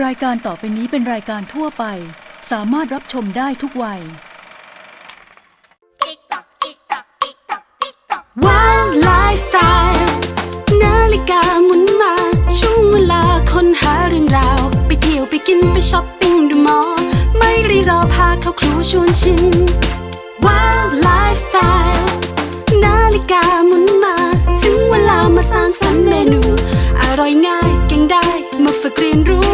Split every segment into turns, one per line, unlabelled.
รายการต่อไปนี้เป็นรายการทั่วไป สามารถรับชมได้ทุกวัย
Tick tock, tick tock, tick tock, tick tock.
ว้าวไลฟ์สไตล์นาฬิกาหมุนมา ช่วงเวลาค้นหาเรื่องราว ไปเที่ยวไปกินไปช้อปปิ้งดูมอ ไม่รีรอพาเข้าครัวชวนชิม ว้าวไลฟ์สไตล์นาฬิกาหมุนมา ถึงเวลามาสร้างสรรค์เมนู อร่อยง่ายเก่งได้ มาฝึกเรียนรู้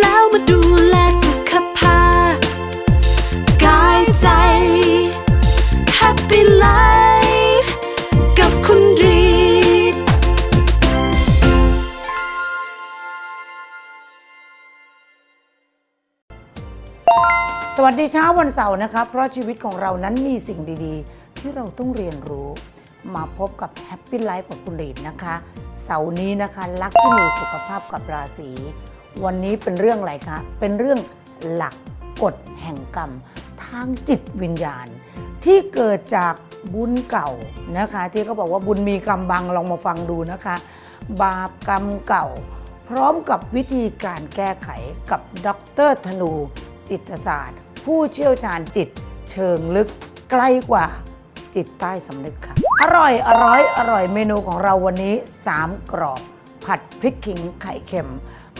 แล้วมาดูแลสุขภาพกายใจ Happy Life กับคุณรีด
สวัสดีเช้าวันเสาร์นะครับเพราะชีวิตของเรานั้นมีสิ่งดีๆ ที่เราต้องเรียนรู้ มาพบกับ Happy Life กับคุณรีดนะคะ เสาร์นี้นะคะลักที่มีสุขภาพกับราศีวันนี้เป็นเรื่องอะไรคะ เป็นเรื่องหลักกฎแห่งกรรม ทางจิตวิญญาณ ที่เกิดจากบุญเก่านะคะ ที่เขาบอกว่าบุญมีกรรมบังลองมาฟังดูนะคะ บาปกรรมเก่า พร้อมกับวิธีการแก้ไขกับดรธนูจิตศาสตร์ ผู้เชี่ยวชาญจิตเชิงลึกใกล้กว่าจิตใต้สำนึกค่ะ อร่อยอร่อยอร่อยเมนูของเราวันนี้ 3 กรอบ ผัดพริกขิงไข่เค็ม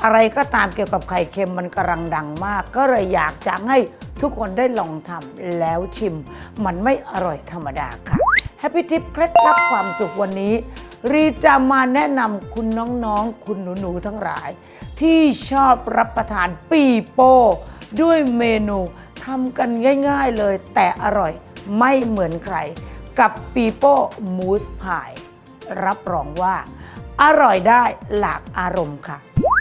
อะไรก็ตามเกี่ยวกับไข่เค็มมันกำลังดังมาก ก็เลยอยากจะให้ทุกคนได้ลองทำแล้วชิม มันไม่อร่อยธรรมดาค่ะแฮปปี้ทิปเคล็ดลับความสุขวันนี้ รีจะมาแนะนำคุณน้องๆ คุณหนูๆ ทั้งหลาย ที่ชอบรับประทานปีโป้ด้วยเมนูทำกันง่ายๆเลย แต่อร่อยไม่เหมือนใคร กับปีโป้มูสพาย รับรองว่า อร่อยได้หลากอารมณ์ค่ะ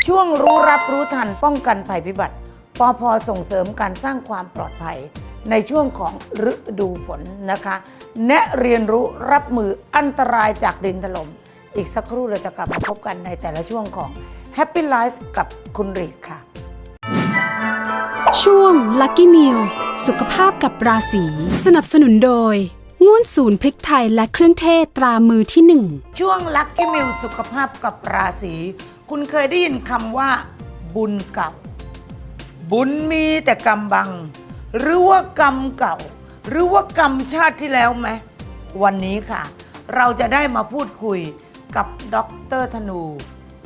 ช่วงรู้รับรู้ทันป้องกันภัยพิบัติปอพอส่งเสริมการสร้างความปลอดภัยในช่วงของฤดูฝนนะคะ แนะเรียนรู้รับมืออันตรายจากดินถล่มอีกสักครู่เราจะกลับมาพบกันในแต่ละช่วงของ Happy Life กับคุณรีดค่ะ
ช่วง Lucky Meal สุขภาพกับราศีสนับสนุนโดย ง่วนศูนย์พริกไทยและเครื่องเทศตรามือที่หนึ่ง
ช่วงลั c กี้มิลสุขภาพกับราศีคุณเคยได้ยินคำว่า บุญเก่า บุญมีแต่กรรมบัง หรือว่ากรรมเก่า หรือว่ากรรมชาติที่แล้วไหมวันนี้ค่ะ เราจะได้มาพูดคุยกับดรธนู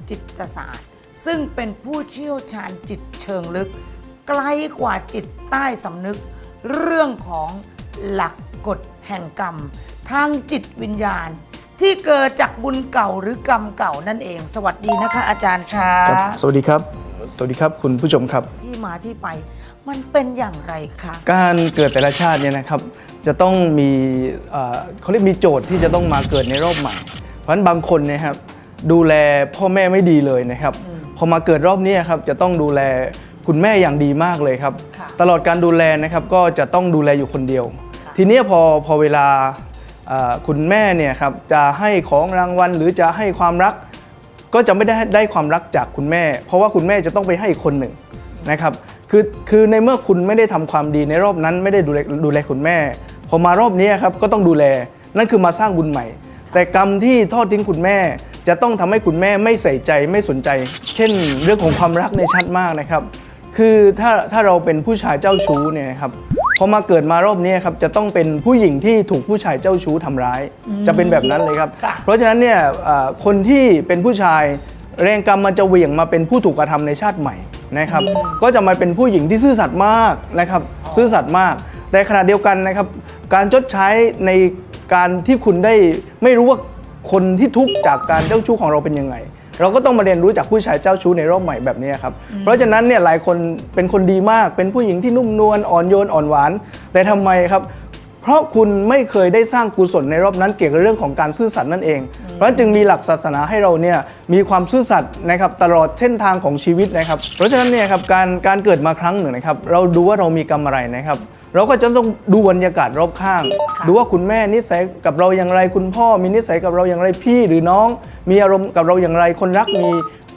จิตศาสตร์ ซึ่งเป็นผู้เชี่ยวชาญจิตเชิงลึก ไกลกว่าจิตใต้สำนึก เรื่องของหลักกฎ แห่งกรรม ทางจิตวิญญาณ ที่เกิดจากบุญเก่าหรือกรรมเก่านั่นเอง สวัสดีนะคะ อาจารย์ค่ะ
ครับสวัสดีครับ สวัสดีครับคุณผู้ชมครับ
ที่มาที่ไปมันเป็นอย่างไรคะ
การเกิดแต่ละชาติเนี่ยนะครับ จะต้องมีเอ่อเขาเรียกมีโจทย์ที่จะต้องมาเกิดในรอบใหม่ เพราะฉะนั้นบางคนเนยครับดูแลพ่อแม่ไม่ดีเลยนะครับ พอมาเกิดรอบนี้ครับจะต้องดูแลคุณแม่อย่างดีมากเลยครับ
ค่ะ
ตลอดการดูแลนะครับก็จะต้องดูแลอยู่คนเดียว
ค่ะ
ทีนี้พอพอเวลาคุณแม่เนี่ยครับจะให้ของรางวัลหรือจะให้ความรัก ก็จะไม่ได้ได้ความรักจากคุณแม่ เพราะว่าคุณแม่จะต้องไปให้คนหนึ่งนะครับคือคือในเมื่อคุณไม่ได้ทำความดีในรอบนั้นไม่ได้ดูแลดูแลคุณแม่ พอมารอบนี้ครับก็ต้องดูแลนั่นคือมาสร้างบุญใหม่ แต่กรรมที่ทอดทิ้งคุณแม่ จะต้องทำให้คุณแม่ไม่ใส่ใจไม่สนใจ เช่น เรื่องของความรักในชัดมากนะครับ คือถ้าถ้าเราเป็นผู้ชายเจ้าชู้เนี่ยครับ พอมาเกิดมารอบนี้ครับจะต้องเป็นผู้หญิงที่ถูกผู้ชายเจ้าชู้ทำร้าย จะเป็นแบบนั้นเลยครับ
ค่ะ
เพราะฉะนั้นเนี่ยเอ่อคนที่เป็นผู้ชายแรงกรรมมันจะเหวี่ยงมาเป็นผู้ถูกกระทำในชาติใหม่นะครับ ก็จะมาเป็นผู้หญิงที่ซื่อสัตย์มากนะครับ ซื่อสัตย์มาก แต่ขณะเดียวกันนะครับ การชดใช้ในการที่คุณได้ไม่รู้ว่าคนที่ทุกข์จากการเจ้าชู้ของเราเป็นยังไง เราก็ต้องมาเรียนรู้จากผู้ชายเจ้าชู้ในรอบใหม่แบบนี้ครับ เพราะฉะนั้นเนี่ยหลายคนเป็นคนดีมาก เป็นผู้หญิงที่นุ่มนวลอ่อนโยนอ่อนหวาน แต่ทำไมครับ เพราะคุณไม่เคยได้สร้างกุศลในรอบนั้นเกี่ยวกับเรื่องของการซื่อสัตย์นั่นเอง เพราะฉะนั้นจึงมีหลักศาสนาให้เราเนี่ยมีความซื่อสัตย์นะครับตลอดเส้นทางของชีวิตนะครับ เพราะฉะนั้นเนี่ยครับการการเกิดมาครั้งหนึ่งนะครับ เราดูว่าเรามีกรรมอะไรนะครับ เราก็จะต้องดูบรรยากาศรอบข้าง ดูว่าคุณแม่นิสัยกับเราอย่างไร คุณพ่อมีนิสัยกับเราอย่างไรพี่หรือน้อง มีอารมณ์กับเราอย่างไรคนรักมี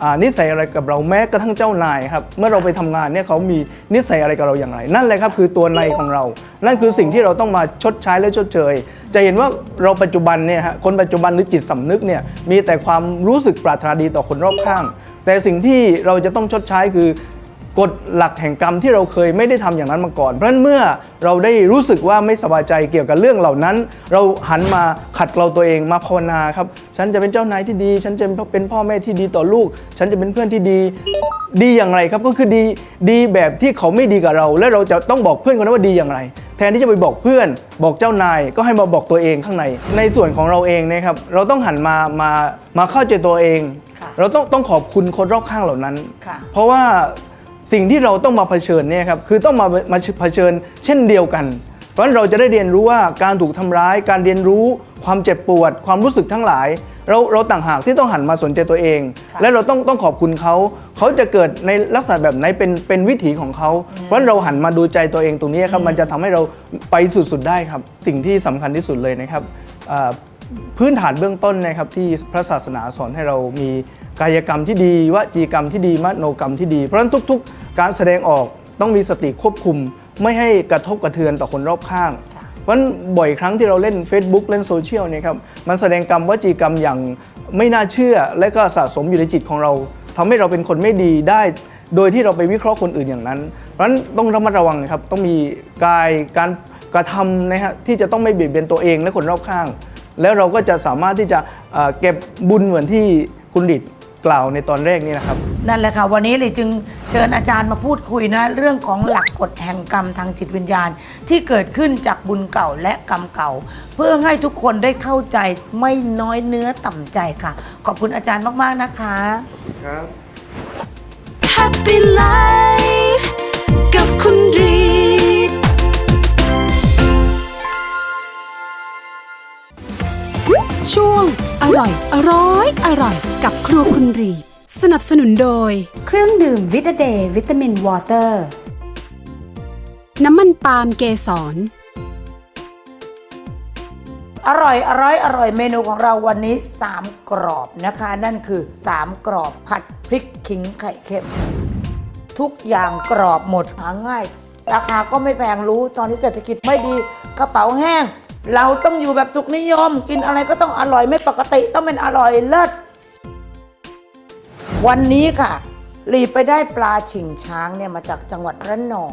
อ่านิสัยอะไรกับเราแม้กระทั่งเจ้านายครับเมื่อเราไปทำงานเนี่ยเขามีนิสัยอะไรกับเราอย่างไร นั่นแหละครับคือตัวในของเรา นั่นคือสิ่งที่เราต้องมาชดใช้และชดเชย จะเห็นว่าเราปัจจุบันเนี่ยฮะคนปัจจุบันหรือจิตสำนึกเนี่ยมีแต่ความรู้สึกปรารถนาดีต่อคนรอบข้าง แต่สิ่งที่เราจะต้องชดใช้คือ กฎหลักแห่งกรรมที่เราเคยไม่ได้ทำอย่างนั้นมาก่อน เพราะฉะนั้นเมื่อเราได้รู้สึกว่าไม่สบายใจเกี่ยวกับเรื่องเหล่านั้น เราหันมาขัดเกลาตัวเองมาภาวนาครับ ฉันจะเป็นเจ้านายที่ดี ฉันจะเป็นพ่อแม่ที่ดีต่อลูก ฉันจะเป็นเพื่อนที่ดี ดีอย่างไรครับก็คือดีดีแบบที่เขาไม่ดีกับเรา และเราจะต้องบอกเพื่อนคนนั้นว่าดีอย่างไร แทนที่จะไปบอกเพื่อน บอกเจ้านายก็ให้มาบอกตัวเองข้างใน ในส่วนของเราเองนะครับ เราต้องหันมามามาเข้าใจตัวเอง
ค่ะ
เราต้องต้องขอบคุณคนรอบข้างเหล่านั้น
ค่ะ
เพราะว่า สิ่งที่เราต้องมาเผชิญเนี่ยครับคือต้องมามาเผชิญเช่นเดียวกัน เพราะฉะนั้นเราจะได้เรียนรู้ว่าการถูกทำร้าย การเรียนรู้ ความเจ็บปวด ความรู้สึกทั้งหลาย เราเราต่างหากที่ต้องหันมาสนใจตัวเอง
ค่ะ
และเราต้องต้องขอบคุณเขา เขาจะเกิดในลักษณะแบบไหนเป็นเป็นวิถีของเขา เพราะฉะนั้นเราหันมาดูใจตัวเองตรงนี้ครับมันจะทำให้เราไปสุดๆได้ครับ สิ่งที่สำคัญที่สุดเลยนะครับอ่าพื้นฐานเบื้องต้นนะครับที่พระศาสนาสอนให้เรามีกายกรรมที่ดีวจีกรรมที่ดีมโนกรรมที่ดี เพราะฉะนั้นทุก ๆ การแสดงออกต้องมีสติควบคุม ไม่ให้กระทบกระเทือนต่อคนรอบข้างเพราะฉะนั้นบ่อยครั้งที่เราเล่น Facebook เล่นโซเชียลเนี่ยครับมันแสดงกรรมวจีกรรมอย่างไม่น่าเชื่อ และก็สะสมอยู่ในจิตของเราทำให้เราเป็นคนไม่ดีได้ โดยที่เราไปวิเคราะห์คนอื่นอย่างนั้น เพราะฉะนั้นต้องระมัดระวังนะครับต้องมีกายการกระทำนะฮะที่จะต้องไม่เบียดเบียนตัวเองและคนรอบข้าง แล้วเราก็จะสามารถที่จะเอ่อเก็บบุญเหมือนที่คุณดิด กล่าวในตอนแรกนี่นะครับ
นั่นแหละค่ะ วันนี้เลยจึงเชิญอาจารย์มาพูดคุยนะเรื่องของหลักกฎแห่งกรรมทางจิตวิญญาณ ที่เกิดขึ้นจากบุญเก่าและกรรมเก่า เพื่อให้ทุกคนได้เข้าใจไม่น้อยเนื้อต่ำใจค่ะ ขอบคุณอาจารย์มาก ๆ นะคะ
Happy Life กับคุณรี ช่วง อร่อย อร่อย อร่อย กับครัวคุณรีดสนับสนุนโดย
เครื่องดื่มวิตาเดย์วิตามินวอเตอร์
น้ำมันปาล์มเกสร
อร่อย อร่อย อร่อย เมนูของเราวันนี้ 3 กรอบนะคะ นั่นคือ 3 กรอบผัดพริกขิงไข่เค็ม ทุกอย่างกรอบหมดหาง่าย ราคาก็ไม่แพงรู้ตอนนี้เศรษฐกิจไม่ดีกระเป๋าแห้ง เราต้องอยู่แบบสุขนิยม กินอะไรก็ต้องอร่อยไม่ปกติต้องเป็นอร่อยเลิศวันนี้ค่ะหลีไปได้ปลาฉิงช้างเนี่ยมาจากจังหวัดระนอง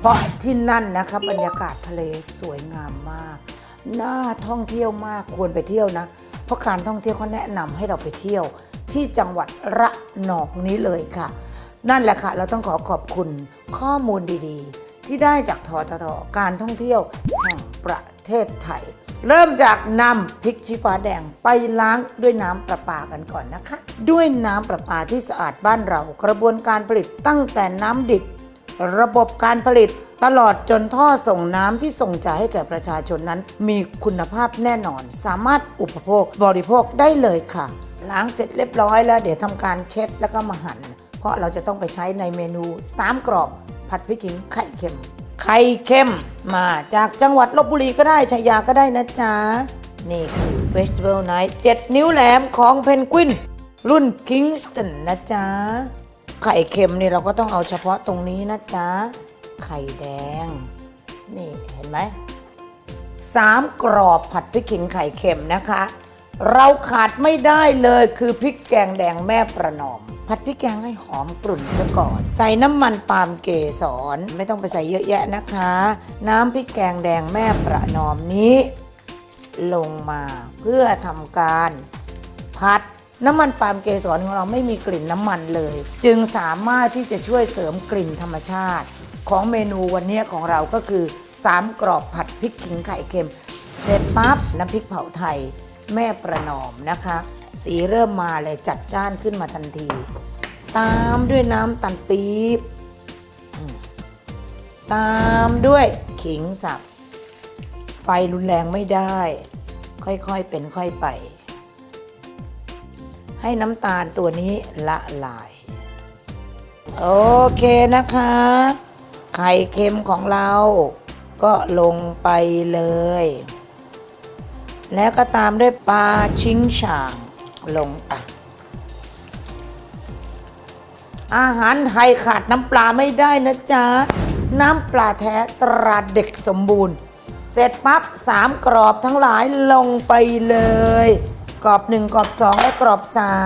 เพราะที่นั่นนะคะบรรยากาศทะเลสวยงามมาก น่าท่องเที่ยวมากควรไปเที่ยวนะ เพราะการท่องเที่ยวเขาแนะนำให้เราไปเที่ยว ที่จังหวัดระนองนี้เลยค่ะ นั่นแหละค่ะ เราต้องขอขอบคุณข้อมูลดีๆ ที่ได้จากทททการท่องเที่ยวแห่ง ประเทศไทย เริ่มจากนำพริกชี้ฟ้าแดงไปล้างด้วยน้ำประปากันก่อนนะคะ ด้วยน้ำประปาที่สะอาดบ้านเรา กระบวนการผลิตตั้งแต่น้ำดิบ ระบบการผลิตตลอดจนท่อส่งน้ำที่ส่งจ่ายให้แก่ประชาชนนั้น มีคุณภาพแน่นอน สามารถอุปโภคบริโภคได้เลยค่ะ ล้างเสร็จเรียบร้อยแล้ว เดี๋ยวทำการเช็ดแล้วก็มาหั่นเพราะเราจะต้องไปใช้ในเมนู 3 กรอบ ผัดพริกขิงไข่เค็ม ไข่เค็มมาจากจังหวัดลบบุรีก็ได้ชัยยาก็ได้นะจ๊ะ นี่คือ Festival Night 7 นิ้วแหลมของเพนกวินรุ่น Kingston นะจ๊ะ ไข่เค็มนี่เราก็ต้องเอาเฉพาะตรงนี้นะจ๊ะ ไข่แดง นี่เห็นไหมสามกรอบผัดพริกขิงไข่เค็มนะคะ เราขาดไม่ได้เลยคือพริกแกงแดงแม่ประนอม ผัดพริกแกงให้หอมกรุ่นซะก่อน ใส่น้ำมันปาล์มเกสรไม่ต้องไปใส่เยอะแยะนะคะ น้ำพริกแกงแดงแม่ประนอมนี้ ลงมาเพื่อทำการผัดน้ำมันปาล์มเกสรของเราไม่มีกลิ่นน้ำมันเลย จึงสามารถที่จะช่วยเสริมกลิ่นธรรมชาติ ของเมนูวันนี้ของเราก็คือ3กรอบผัดพริกขิงไข่เค็ม เสร็จปั๊บน้ำพริกเผาไทย แม่ประนอมนะคะ สีเริ่มมาเลยจัดจ้านขึ้นมาทันที ตามด้วยน้ำตาลปี๊บตามด้วยขิงสับ ไฟรุนแรงไม่ได้ ค่อยๆเป็นค่อยไป ให้น้ำตาลตัวนี้ละลาย โอเคนะคะ ไข่เค็มของเราก็ลงไปเลย แล้วก็ตามด้วยปลาชิงช่าง ลงอะอาหารไทยขาดน้ำปลาไม่ได้นะจ๊ะ น้ำปลาแท้ตราเด็กสมบูรณ์ เสร็จปั๊บสามกรอบทั้งหลายลงไปเลย กรอบหนึ่งกรอบสองและกรอบสา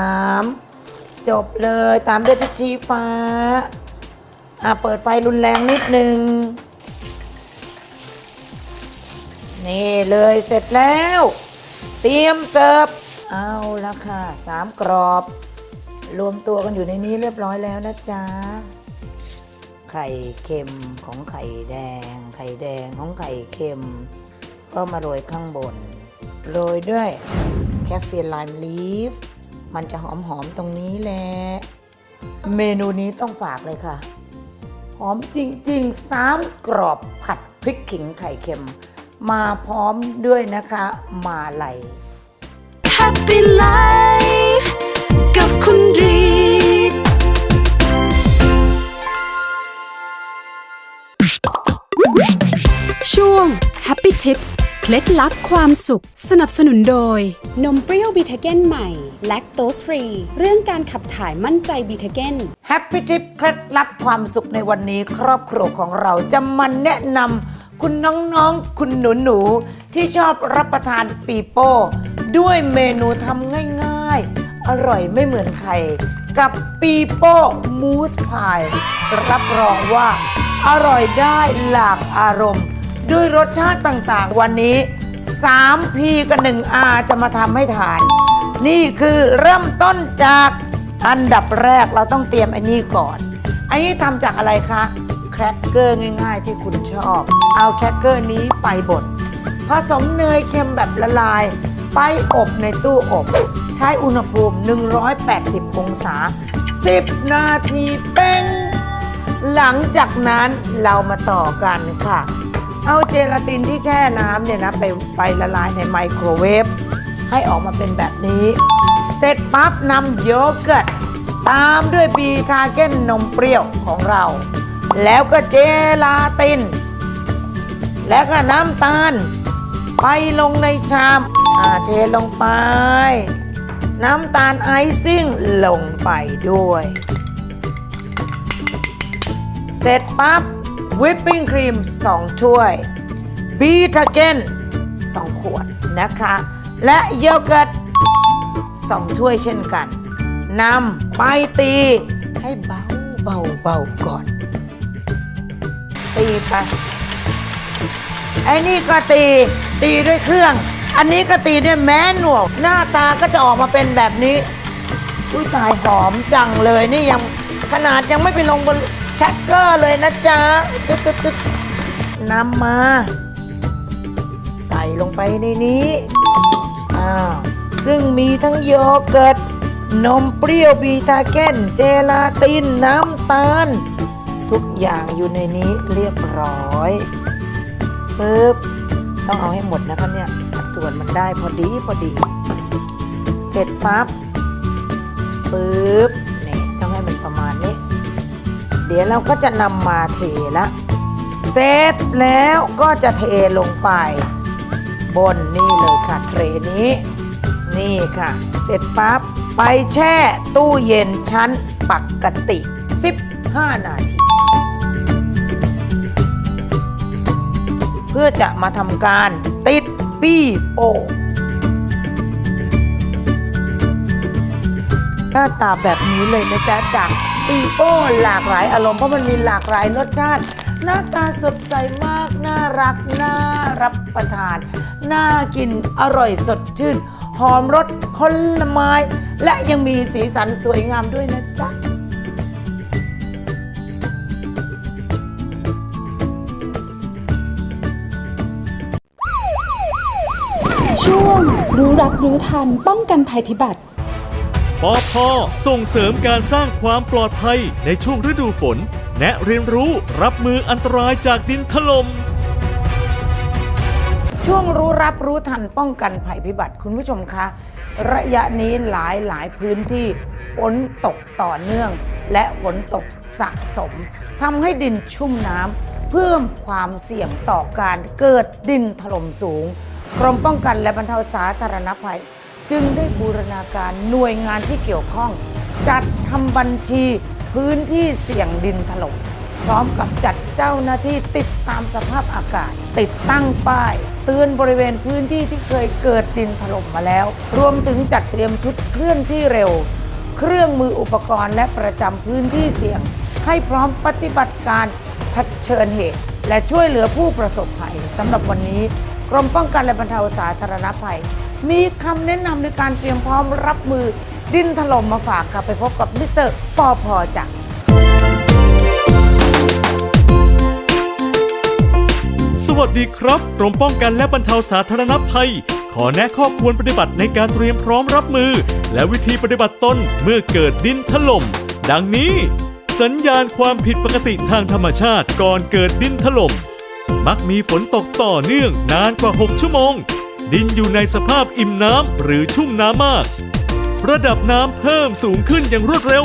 มจบเลยตามด้วยพริกชี้ฟ้า อะเปิดไฟรุนแรงนิดนึง นี่เลยเสร็จแล้ว เตรียมเสิร์ฟ เอาละค่ะสามกรอบ รวมตัวกันอยู่ในนี้เรียบร้อยแล้วนะจ๊ะ ไข่เค็มของไข่แดง ไข่แดงของไข่เค็ม ก็มาโรยข้างบน โรยด้วยแคฟเฟียนไลม์ลีฟ มันจะหอมๆตรงนี้แหละ เมนูนี้ต้องฝากเลยค่ะ หอมจริงๆสามกรอบผัดพริกขิงไข่เค็ม มาพร้อมด้วยนะคะ มาลัย
Happy Life กับคุณรีดช่วง Happy Tips เคล็ดลับความสุข สนับสนุนโดย นมเปรี้ยวบีทาเกนใหม่ แลคโตสฟรี เรื่องการขับถ่ายมั่นใจบีทาเกน
แฮปปี้ทิปเคล็ดลับความสุขในวันนี้ ครอบครัวของเราจะมาแนะนำคุณน้องๆ คุณหนูๆ ที่ชอบรับประทานปีโป้ ด้วยเมนูทำง่ายๆ อร่อยไม่เหมือนใคร กับปีโป้มูสพาย รับรองว่า อร่อยได้หลากอารมณ์ ด้วยรสชาติต่างๆ วันนี้ 3P กับ 1R จะมาทำให้ทาน นี่คือเริ่มต้นจากอันดับแรกเราต้องเตรียมอันนี้ก่อน อันนี้ทำจากอะไรคะแครกเกอร์ง่ายๆ ที่คุณชอบ เอาแครกเกอร์นี้ไปบดผสมเนยเค็มแบบละลาย ไปอบในตู้อบ ใช้อุณหภูมิ 180 องศา 10 นาทีเป็นหลังจากนั้นเรามาต่อกันค่ะ เอาเจลาตินที่แช่น้ำเนี่ยนะไปไปละลายในไมโครเวฟให้ออกมาเป็นแบบนี้ เสร็จปั๊บนำโยเกิร์ตตามด้วยบีทาเก้นนมเปรี้ยวของเรา แล้วก็เจลาติน แล้วก็น้ำตาล ไปลงในชาม เทลงไป น้ำตาลไอซิ่งลงไปด้วย เสร็จปั๊บวิปปิ้งครีม 2 ถ้วย บีทาเกน2 ขวดนะคะ และโยเกิร์ต 2 ถ้วยเช่นกันนำไปตีให้เบาเบาเบาก่อน ตีไปไอ้นี่ก็ตีตีด้วยเครื่อง อันนี้ก็ตีด้วยแมนนวลหน้าตาก็จะออกมาเป็นแบบนี้อุ้ยตายหอมจังเลยนี่ยังขนาดยังไม่ไปลงบนแคคเกอร์เลยนะจ๊ะตึ๊ดตึ๊ดตึ๊ดนำมา ใส่ลงไปในนี้อ้าวซึ่งมีทั้งโยเกิร์ตนมเปรี้ยวบีทาเกนเจลาติน น้ำตาล ทุกอย่างอยู่ในนี้เรียบร้อยปึ๊บต้องเอาให้หมดนะคะเนี่ย ส่วนมันได้พอดีพอดี เสร็จปั๊บปึ๊บนี่ต้องให้มันประมาณนี้ เดี๋ยวเราก็จะนำมาเทละเสร็จแล้วก็จะเทลงไป บนนี่เลยค่ะเทรนี้ นี่ค่ะ เสร็จปั๊บไปแช่ตู้เย็นชั้นปกติ 15 นาที เพื่อจะมาทำการ ปี้โป้หน้าตาแบบนี้เลยนะจ๊ะจากปีโป้หลากหลายอารมณ์เพราะมันมีหลากหลายรสชาติ หน้าตาสดใสมาก น่ารัก น่ารับประทาน น่ากินอร่อยสดชื่น หอมรสผลไม้ และยังมีสีสันสวยงามด้วยนะจ๊ะ
ช่วงรู้รับรู้ทันป้องกันภัยพิบัติ
ปอพส่งเสริมการสร้างความปลอดภัยในช่วงฤดูฝน แนะเรียนรู้รับมืออันตรายจากดินถล่ม
ช่วงรู้รับรู้ทันป้องกันภัยพิบัติคุณผู้ชมคะ ระยะนี้หลายหลายพื้นที่ฝนตกต่อเนื่อง และฝนตกสะสมทำให้ดินชุ่มน้ำเพิ่มความเสี่ยงต่อการเกิดดินถล่มสูง กรมป้องกันและบรรเทาสาธารณภัย จึงได้บูรณาการหน่วยงานที่เกี่ยวข้อง จัดทำบัญชีพื้นที่เสี่ยงดินถล่มพร้อมกับจัดเจ้าหน้าที่ติดตามสภาพอากาศ ติดตั้งป้าย เตือนบริเวณพื้นที่ที่เคยเกิดดินถล่มมาแล้ว รวมถึงจัดเตรียมชุดเคลื่อนที่เร็ว เครื่องมืออุปกรณ์และประจำพื้นที่เสี่ยง ให้พร้อมปฏิบัติการเผชิญเหตุ และช่วยเหลือผู้ประสบภัยสำหรับวันนี้ กรมป้องกันและบรรเทาสาธารณภัย มีคำแนะนำในการเตรียมพร้อมรับมือดินถล่มมาฝากค่ะ ไปพบกับมิสเตอร์ปอพอจาก
สวัสดีครับ กรมป้องกันและบรรเทาสาธารณภัย ขอแนะข้อควรปฏิบัติในการเตรียมพร้อมรับมือ และวิธีปฏิบัติตนเมื่อเกิดดินถล่ม ดังนี้ สัญญาณความผิดปกติทางธรรมชาติก่อนเกิดดินถล่ม มักมีฝนตกต่อเนื่องนานกว่า 6 ชั่วโมง ดินอยู่ในสภาพอิ่มน้ำหรือชุ่มน้ำมาก ระดับน้ำเพิ่มสูงขึ้นอย่างรวดเร็ว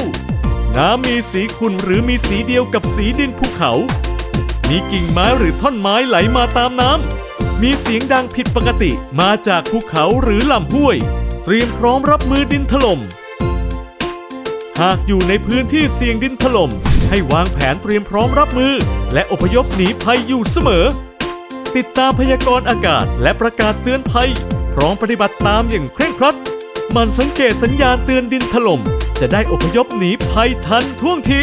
น้ำมีสีขุ่นหรือมีสีเดียวกับสีดินภูเขา มีกิ่งไม้หรือท่อนไม้ไหลมาตามน้ำ มีเสียงดังผิดปกติมาจากภูเขาหรือลำห้วย เตรียมพร้อมรับมือดินถล่ม หากอยู่ในพื้นที่เสี่ยงดินถล่ม ให้วางแผนเตรียมพร้อมรับมือ และอพยพหนีภัยอยู่เสมอ ติดตามพยากรณ์อากาศและประกาศเตือนภัย พร้อมปฏิบัติตามอย่างเคร่งครัดมันสังเกตสัญญาณเตือนดินถล่ม จะได้อพยพหนีภัยทันท่วงที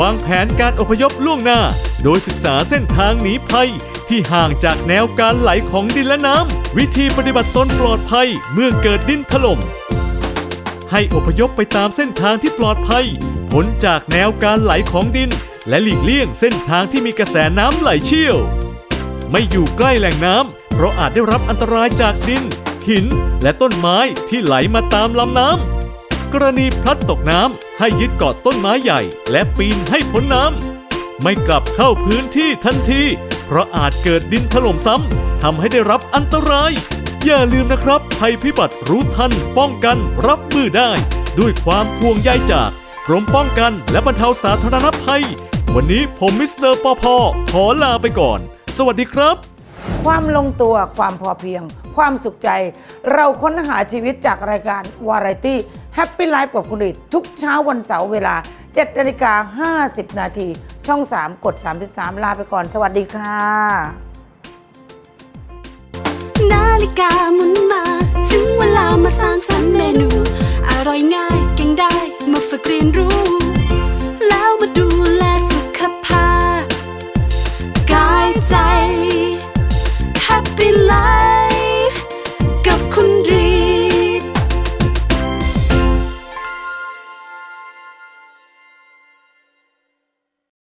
วางแผนการอพยพล่วงหน้า โดยศึกษาเส้นทางหนีภัย ที่ห่างจากแนวการไหลของดินและน้ำ วิธีปฏิบัติตนปลอดภัยเมื่อเกิดดินถล่ม ให้อพยพไปตามเส้นทางที่ปลอดภัย พ้นจากแนวการไหลของดิน และหลีกเลี่ยงเส้นทางที่มีกระแสน้ำไหลเชี่ยว ไม่อยู่ใกล้แหล่งน้ำเพราะอาจได้รับอันตรายจากดิน หิน และต้นไม้ที่ไหลมาตามลำน้ำกรณีพลัดตกน้ำให้ยึดเกาะต้นไม้ใหญ่ และปีนให้พ้นน้ำไม่กลับเข้าพื้นที่ทันที เพราะอาจเกิดดินถล่มซ้ำทำให้ได้รับอันตราย อย่าลืมนะครับภัยพิบัติรู้ทันป้องกันรับมือได้ ด้วยความห่วงใยจาก กรมป้องกันและบรรเทาสาธารณภัย วันนี้ผมมิสเตอร์ปอพอขอลาไปก่อน สวัสดีครับ
ความลงตัวความพอเพียง ความสุขใจ เราค้นหาชีวิตจากรายการวาไรตี้แฮปปี้ไลฟ์กับคุณอิททุกเช้าวันเสาร์เวลา7นาฬิกา50 นาที ช่อง 3 กด 33 ลาไปก่อน สวัสดีค่ะ
นาฬิกาหมุนมา ถึงเวลามาสร้างสรรค์เมนู อร่อยง่ายเก่งได้ มาฝึกเรียนรู้ แล้วมาดูแลสุขภาพกายใจ Happy Life